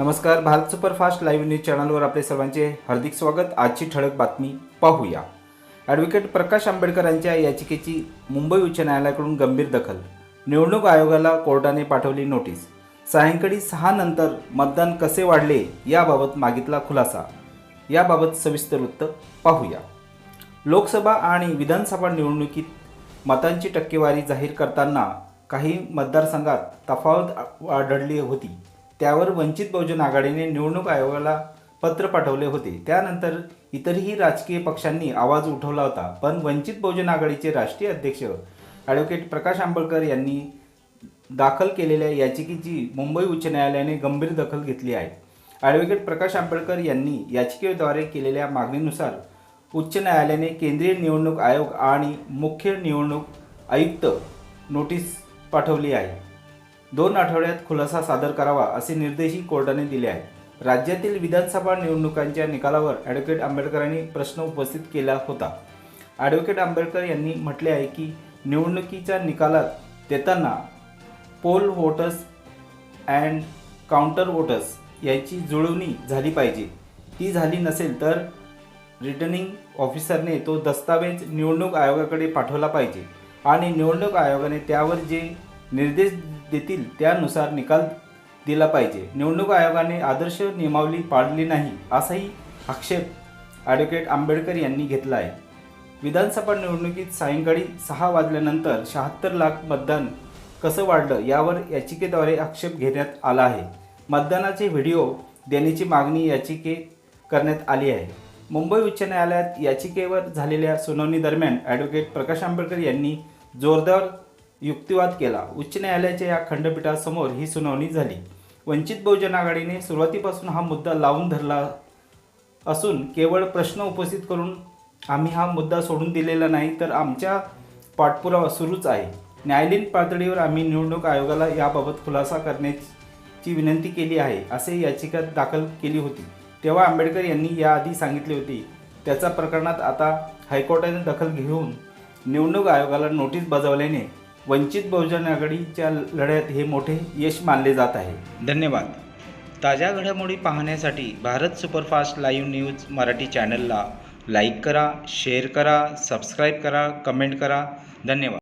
नमस्कार Bharat superfast live news चॅनलवर आपले सर्वांचे हार्दिक स्वागत. आजची ठळक बातमी पाहूया. ॲडव्होकेट प्रकाश आंबेडकर यांच्या याचिकेची मुंबई उच्च न्यायालयाकडून गंभीर दखल. निवडणूक आयोगाला कोर्टाने पाठवली नोटीस. सायंकाळी सहा नंतर मतदान कसे वाढले याबाबत मागितला खुलासा. याबाबत सविस्तर वृत्त पाहूया. लोकसभा आणि विधानसभा निवडणुकीत मतांची टक्केवारी जाहीर करताना काही मतदारसंघात तफावत आढळली होती. त्यावर वंचित बहुजन आघाडीने निवडणूक आयोगाला पत्र पाठवले होते. त्यानंतर इतरही राजकीय पक्षांनी आवाज उठवला होता. पण वंचित बहुजन आघाडीचे राष्ट्रीय अध्यक्ष ॲडव्होकेट प्रकाश आंबेडकर यांनी दाखल केलेल्या याचिकेची मुंबई उच्च न्यायालयाने गंभीर दखल घेतली आहे. ॲडव्होकेट प्रकाश आंबेडकर यांनी याचिकेद्वारे केलेल्या मागणीनुसार उच्च न्यायालयाने केंद्रीय निवडणूक आयोग आणि मुख्य निवडणूक आयुक्त नोटीस पाठवली आहे. दोन आठवड्यात खुलासा सादर करावा असे निर्देशही कोर्टाने दिले आहेत. राज्यातील विधानसभा निवडणुकांच्या निकालावर ॲडव्होकेट आंबेडकरांनी प्रश्न उपस्थित केला होता. ॲडव्होकेट आंबेडकर यांनी म्हटले आहे की निवडणुकीच्या निकालात देताना poll voters and counter voters यांची जुळवणी झाली पाहिजे. ती झाली नसेल तर रिटर्निंग ऑफिसरने तो दस्तावेज निवडणूक आयोगाकडे पाठवला पाहिजे आणि निवडणूक आयोगाने त्यावर जे निर्देश देतील त्यानुसार निकाल दिला पाहिजे. निवडणूक आयोगाने आदर्श नियमावली पाळली नाही असाही आक्षेप ॲडव्होकेट आंबेडकर यांनी घेतला आहे. विधानसभा निवडणुकीत सायंकाळी सहा वाजल्यानंतर शहात्तर लाख मतदान कसं वाढलं यावर याचिकेद्वारे आक्षेप घेण्यात आला आहे. मतदानाचे व्हिडिओ देण्याची मागणी याचिके करण्यात आली आहे. मुंबई उच्च न्यायालयात याचिकेवर झालेल्या सुनावणीदरम्यान ॲडव्होकेट प्रकाश आंबेडकर यांनी जोरदार युक्तिवाद केला. उच्च न्यायालयाच्या या खंडपीठासमोर ही सुनावणी झाली. वंचित बहुजन आघाडीने सुरुवातीपासून हा मुद्दा लावून धरला असून केवळ प्रश्न उपस्थित करून आम्ही हा मुद्दा सोडून दिलेला नाही तर आमच्या पाठपुरावा सुरूच आहे. न्यायालयीन पातळीवर आम्ही निवडणूक आयोगाला याबाबत खुलासा करण्याची विनंती केली आहे असे याचिका दाखल केली होती. तेव्हा आंबेडकर यांनी याआधी सांगितले होते त्याचा प्रकरणात आता हायकोर्टाने दखल घेऊन निवडणूक आयोगाला नोटीस बजावल्याने वंचित बहुजन आघाडीच्या लढ्यात हे मोठे यश मानले जात आहे. धन्यवाद. ताज्या घडामोडी पाहण्यासाठी Bharat superfast live news Marathi चॅनलला लाईक करा शेअर करा सबस्क्राईब करा कमेंट करा. धन्यवाद.